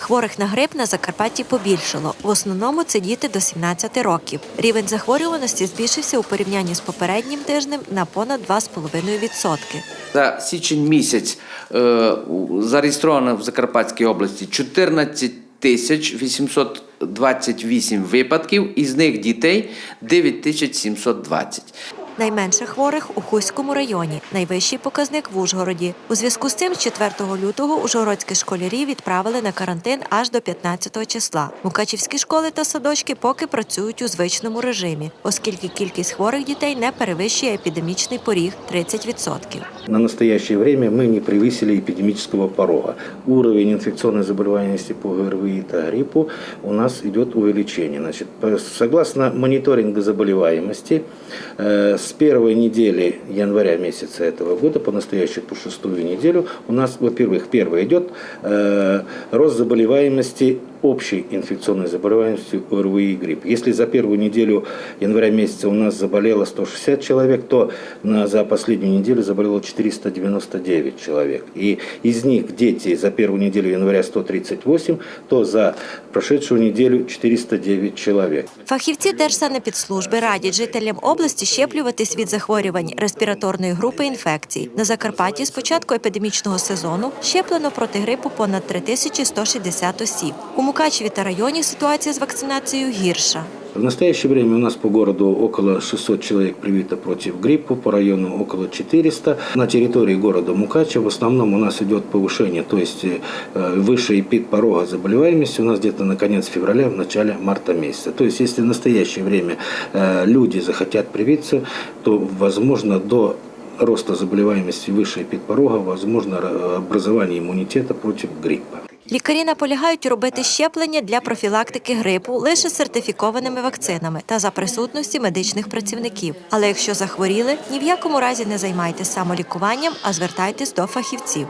Хворих на грип на Закарпатті побільшало. В основному це діти до 17 років. Рівень захворюваності збільшився у порівнянні з попереднім тижнем на понад 2,5%. За січень місяць е, зареєстровано в Закарпатській області 14 тисяч 828 випадків, із них дітей 9 тисяч 720. Найменше хворих у Хуському районі, найвищий показник в Ужгороді. У зв'язку з цим з 4 лютого ужгородських школярів відправили на карантин аж до 15 числа. Мукачівські школи та садочки поки працюють у звичному режимі, оскільки кількість хворих дітей не перевищує епідемічний поріг 30%. На настоящее время мы не превысили эпидемического порога. Уровень инфекционной заболеваемости по ГРВИ и гриппу у нас идет увеличение. Значит, по- согласно мониторингу заболеваемости, э, с первой недели января месяца этого года по настоящую по шестую неделю у нас, во-первых, первое идет э, рост заболеваемости общей инфекционной заболеваемости ОРВИ и грипп. Если за первую неделю января месяца у нас заболело 160 человек, то за последнюю неделю заболело 499 человек. И из них дети за первую неделю января 138, то за прошедшую неделю 409 человек. Фахівці Держсанепідслужби радять жителям області щеплюватись від захворювань респіраторної групи інфекцій. На Закарпатті з початку епідемічного сезону щеплено проти грипу понад 3160 осіб. Мукачеві та районі ситуація з вакцинацією гірша. В настоящее время у нас по городу около 600 человек привито против гриппа, по району около 400. На территории города Мукачева в основном у нас идет повышение, то есть э, выше пик порога заболеваемости у нас где-то на конец февраля, в начале марта месяца. То есть если в настоящее время э, люди захотят привиться, то возможно до роста заболеваемости выше пик порога, возможно э, образование иммунитета против гриппа. Лікарі наполягають робити щеплення для профілактики грипу лише сертифікованими вакцинами та за присутності медичних працівників. Але якщо захворіли, ні в якому разі не займайтесь самолікуванням, а звертайтесь до фахівців.